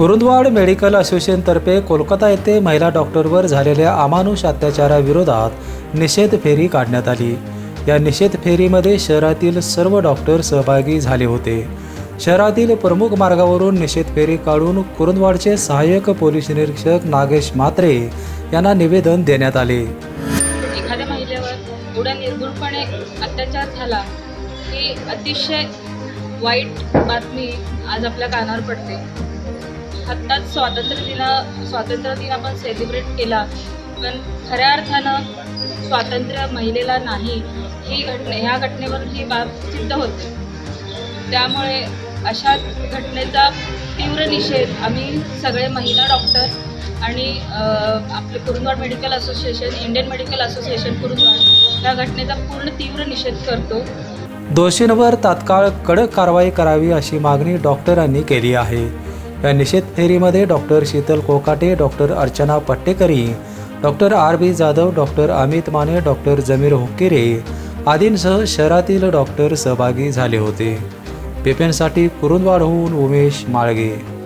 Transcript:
Kurundwad medical असोसिएशनतर्फे Kolkata येथे महिला डॉक्टरवर झालेल्या अमानुष अत्याचाराविरोधात निषेध फेरी काढण्यात आली. या निषेध फेरीमध्ये शहरातील सर्व डॉक्टर सहभागी झाले होते. शहरातील प्रमुख मार्गावरून निषेध फेरी काढून कुरुंदवाडचे सहाय्यक पोलीस निरीक्षक नागेश मात्रे यांना निवेदन देण्यात आले. एखाद्या महिलेवर एवढा निर्भूलपणे अत्याचार झाला ही अतिशय वाईट बातमी आज आपल्या कानावर पडते. आत्ताच स्वातंत्र्य दिना स्वातंत्र्य दिन आपण सेलिब्रेट केला पण खऱ्या अर्थानं स्वातंत्र्य महिलेला नाही ही घटने ह्या घटनेवरून ही बाब सिद्ध होते. त्यामुळे अशा घटनेचा तीव्र निषेध आम्ही सगळे महिला डॉक्टर आणि आपले Kurundwad medical association Indian medical association Kurundwad या घटनेचा पूर्ण तीव्र निषेध करतो. दोषींवर तात्काळ कडक कारवाई करावी अशी मागणी डॉक्टरांनी केली आहे. निषेध फेरीमध्ये doctor Shital Kokate doctor Archana Pattekari doctor R B Jadhav doctor Amit Mane doctor Jamir Hukkere आदींसह शहरातील डॉक्टर सहभागी झाले होते. पेपेंसाठी कुरुंदवाडहून उमेश माळगे.